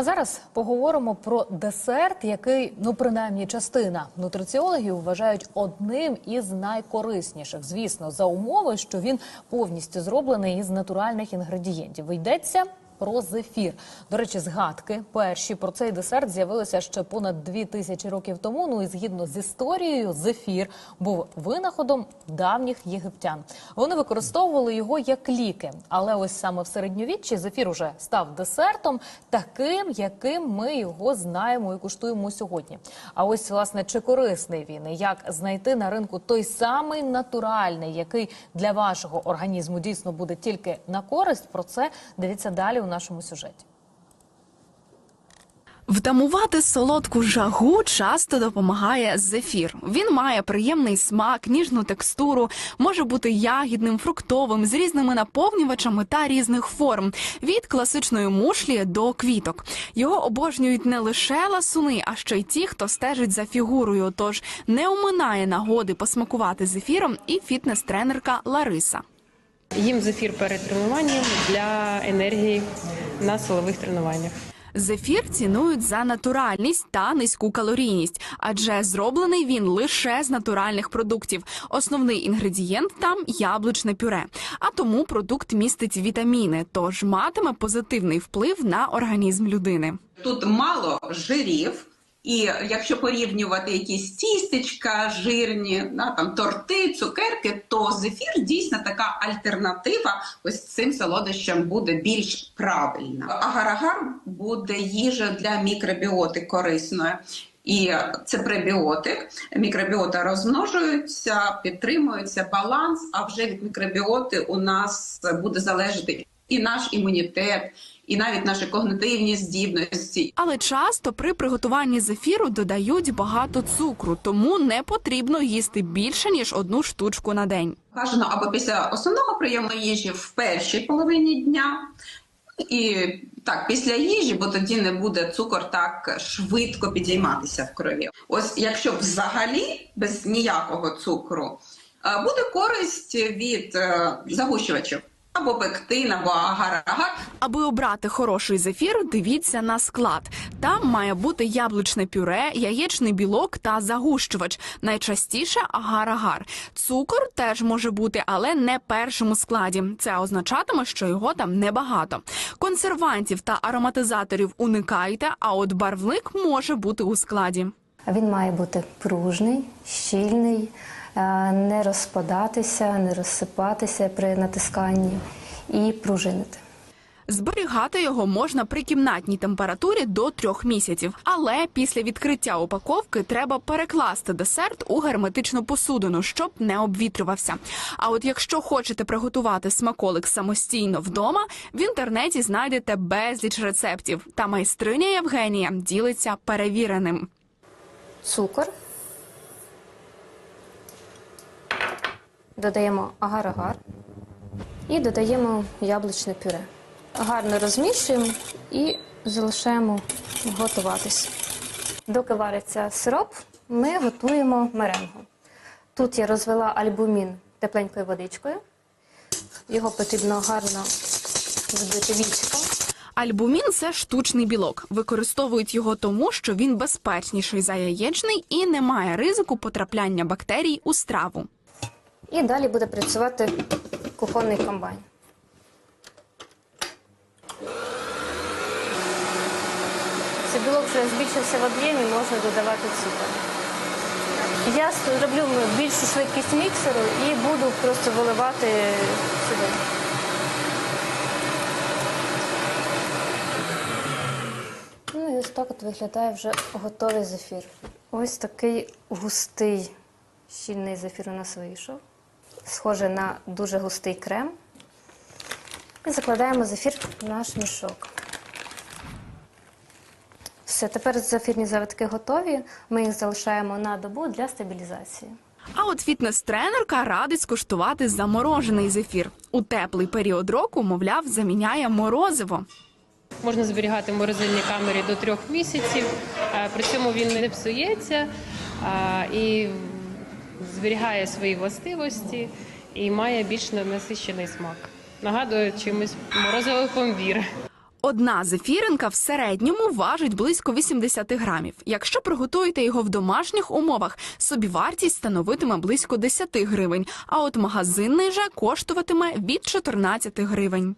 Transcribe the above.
А зараз поговоримо про десерт, який, ну принаймні, частина нутриціологів вважають одним із найкорисніших. Звісно, за умови, що він повністю зроблений із натуральних інгредієнтів. Йдеться про зефір. До речі, згадки перші про цей десерт з'явилися ще понад дві тисячі років тому. Ну і згідно з історією, зефір був винаходом давніх єгиптян. Вони використовували його як ліки. Але ось саме в середньовіччі зефір уже став десертом, таким, яким ми його знаємо і куштуємо сьогодні. А ось власне чи корисний він і як знайти на ринку той самий натуральний, який для вашого організму дійсно буде тільки на користь. Про це дивіться далі у нашому сюжеті. Втамувати солодку жагу часто допомагає зефір. Він має приємний смак, ніжну текстуру, може бути ягідним, фруктовим, з різними наповнювачами та різних форм від класичної мушлі до квіток. Його обожнюють не лише ласуни, а ще й ті, хто стежить за фігурою. Тож не оминає нагоди посмакувати зефіром і фітнес-тренерка Лариса. Їм зефір перед тренуванням для енергії на силових тренуваннях. Зефір цінують за натуральність та низьку калорійність, адже зроблений він лише з натуральних продуктів. Основний інгредієнт там яблучне пюре. А тому продукт містить вітаміни, тож матиме позитивний вплив на організм людини. Тут мало жирів, і якщо порівнювати якісь тістечка, жирні, да, там торти, цукерки, то зефір дійсно така альтернатива ось цим солодощам буде більш правильна. Агарагар буде їжа для мікробіоти корисною. І це пребіотик. Мікробіота розмножуються, підтримується баланс. А вже від мікробіоти у нас буде залежати і наш імунітет, і навіть наші когнитивні здібності. Але часто при приготуванні зефіру додають багато цукру, тому не потрібно їсти більше ніж одну штучку на день. Бажано або після основного прийому їжі в першій половині дня. І так, після їжі, бо тоді не буде цукор так швидко підійматися в крові. Ось якщо взагалі без ніякого цукру, е, буде користь від е, загущувачів або пектин, або агар-агар. Аби обрати хороший зефір, дивіться на склад. Там має бути яблучне пюре, яєчний білок та загущувач. Найчастіше агар-агар. Цукор теж може бути, але не першим у складі. Це означатиме, що його там небагато. Консервантів та ароматизаторів уникайте, а от барвник може бути у складі. Він має бути пружний, щільний, не розпадатися, не розсипатися при натисканні і пружинити. Зберігати його можна при кімнатній температурі до трьох місяців, але після відкриття упаковки треба перекласти десерт у герметичну посудину, щоб не обвітрювався. А от якщо хочете приготувати смаколик самостійно вдома, в інтернеті знайдете безліч рецептів. Та майстриня Євгенія ділиться перевіреним. Цукор. Додаємо агар-агар і додаємо яблучне пюре. Гарно розмішуємо і залишаємо готуватись. Доки вариться сироп, ми готуємо меренгу. Тут я розвела альбумін тепленькою водичкою. Його потрібно гарно збити вічком. Альбумін це штучний білок. Використовують його тому, що він безпечніший за яєчний і не має ризику потрапляння бактерій у страву. І далі буде працювати кухонний комбайн. Це білок вже збільшився в об'ємі, можна додавати цукор. Я роблю більшу швидкість міксеру і буду просто виливати сюди. Ну і ось так от виглядає вже готовий зефір. Ось такий густий, щільний зефір у нас вийшов. Схоже на дуже густий крем. І закладаємо зефір в наш мішок. Все, тепер зефірні завитки готові. Ми їх залишаємо на добу для стабілізації. А от фітнес-тренерка радить скуштувати заморожений зефір. У теплий період року, мовляв, заміняє морозиво. Можна зберігати в морозильній камері до трьох місяців. е, При цьому він не псується і зберігає свої властивості і має більш насичений смак. Нагадує чимось морозивий пломбір. Одна зефіринка в середньому важить близько 80 грамів. Якщо приготуєте його в домашніх умовах, собівартість становитиме близько 10 гривень, а от магазинний же коштуватиме від 14 гривень.